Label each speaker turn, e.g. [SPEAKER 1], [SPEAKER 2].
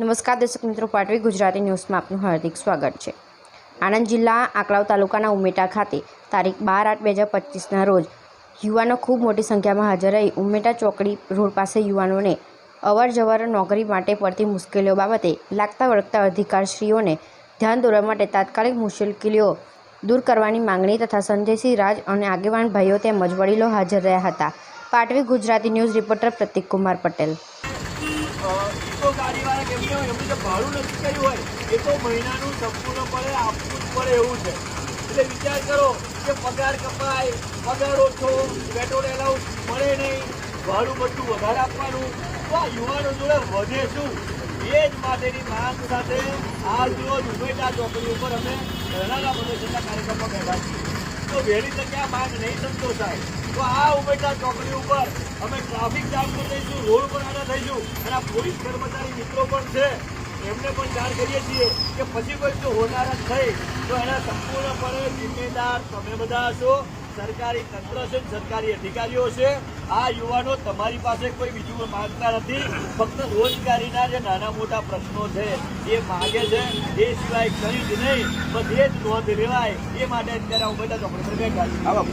[SPEAKER 1] નમસ્કાર દર્શક મિત્રો, પાટવી ગુજરાતી ન્યૂઝમાં આપનું હાર્દિક સ્વાગત છે. આણંદ જિલ્લા આંકલાવ તાલુકાના ઉમેટા ખાતે તારીખ બાર આઠ બે હજાર પચીસના રોજ યુવાનો ખૂબ મોટી સંખ્યામાં હાજર રહી. ઉમેટા ચોકડી રોડ પાસે યુવાનોને અવર જવર નોકરી માટે પડતી મુશ્કેલીઓ બાબતે લાગતા વળગતા અધિકારશ્રીઓને ધ્યાન દોરવા માટે તાત્કાલિક મુશ્કેલીઓ દૂર કરવાની માંગણી તથા સંજયસિંહ રાજ અને આગેવાન ભાઈઓ તેમજ વડીલો હાજર રહ્યા હતા. પાટવી ગુજરાતી ન્યૂઝ રિપોર્ટર પ્રતિક કુમાર પટેલ
[SPEAKER 2] જે ભાડું નક્કી કર્યું હોય, એ તો મહિનાનું સંપૂર્ણપણે આપવું જ પડે એવું છે. એટલે વિચાર કરો કે પગાર કપાય, પગાર ઓછો, પેટ્રોલ એલાઉન્સ મળે નહીં, ભાડું બધું વધારે આપવાનું. તો આ યુવાનો જોડે વધે શું? એ જ માટેની માંગ સાથે આજ રોજ ઉમેટા ચોકડી ઉપર અમે ધરણાના પ્રદર્શનના કાર્યક્રમમાં બેઠા છીએ. તો વહેલી તકે આ માંગ નહીં સંતોષાય. તો આ ઉમેટા ચોકડી ઉપર અમે ટ્રાફિક જામ પર થઈશું રોડ પર આડા થઈશું. અને આ પોલીસ કર્મચારી મિત્રો પણ છે. એમને પણ જાણ કરીએ છીએ કે પછી કોઈ જો હોનારત થઈ તો એના સંપૂર્ણપણે જિમ્મેદાર તમે બધા હશો. સરકારી તંત્ર છે સરકારી અધિકારીઓ છે. આ યુવાનો તમારી પાસે કોઈ બીજું માંગતા નથી. ફક્ત રોજગારીના જે નાના મોટા પ્રશ્નો છે. એ માગે છે. એ સિવાય કંઈ જ નહીં. બધે જ નોંધ લેવાય. એ માટે અત્યારે હું ચોકડી પર બેઠા છું